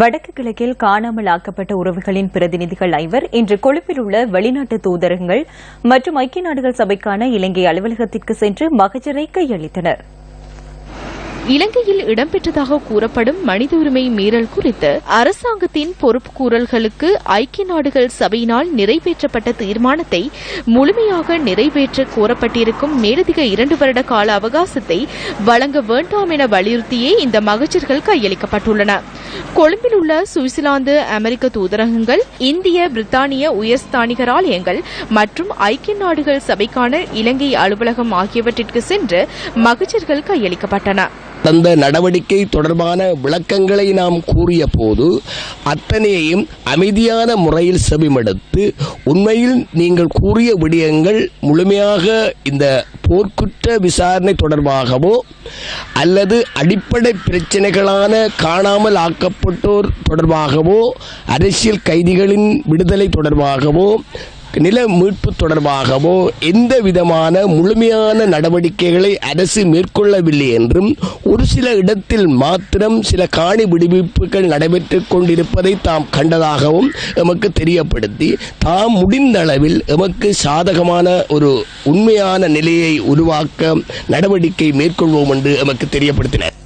வடக்கு கிழக்கில் காணாமல் ஆக்கப்பட்ட உறவுகளின் பிரதிநிதிகள் ஐவர் இன்று கொழும்பில் உள்ள வெளிநாட்டு தூதரகங்கள் மற்றும் ஐக்கிய நாடுகள் சபைக்கான இலங்கை அலுவலகத்திற்கு சென்று மகஜரை கையளித்தனர். இலங்கையில் இடம்பெற்றதாக கூறப்படும் மனித உரிமை மீறல் குறித்து அரசாங்கத்தின் பொறுப்புக்கூறல்களுக்கு ஐக்கிய நாடுகள் சபையினால் நிறைவேற்றப்பட்ட தீர்மானத்தை முழுமையாக நிறைவேற்ற கோரப்பட்டிருக்கும் மேலதிக இரண்டு வருட கால அவகாசத்தை வழங்க வேண்டாம் என வலியுறுத்தியே இந்த மகஜர்கள் கையளிக்கப்பட்டுள்ளன. கொழும்பில் உள்ள சுவிட்சர்லாந்து அமெரிக்க தூதரகங்கள் இந்திய பிரித்தானிய உயர்ஸ்தானிகராலயங்கள் மற்றும் ஐக்கிய நாடுகள் சபைக்கான இலங்கை அலுவலகம் ஆகியவற்றிற்கு சென்று மகஜர்கள் கையளிக்கப்பட்டன. அந்த நடவடிக்கை தொடர்பான விளக்கங்களை நாம் கூறிய போது அத்தனையையும் அமைதியான முறையில் செவிமடுத்து உண்மையில் நீங்கள் கூறிய விடயங்கள் முழுமையாக இந்த போர்க்குற்ற விசாரணை தொடர்பாகவோ அல்லது அடிப்படை பிரச்சனைகளான காணாமல் ஆக்கப்பட்டோர் தொடர்பாகவோ அரசியல் கைதிகளின் விடுதலை தொடர்பாகவோ நில மீட்பு தொடர்பாகவோ எந்த விதமான முழுமையான நடவடிக்கைகளை அரசு மேற்கொள்ளவில்லை என்றும் ஒரு சில இடத்தில் மாத்திரம் சில காணி விடுவிப்புகள் நடைபெற்றுக் கொண்டிருப்பதை தாம் கண்டதாகவும் எமக்கு தெரியப்படுத்தி தாம் முடிந்த அளவில் எமக்கு சாதகமான ஒரு உண்மையான நிலையை உருவாக்க நடவடிக்கை மேற்கொள்வோம் என்று எமக்கு தெரியப்படுத்தினர்.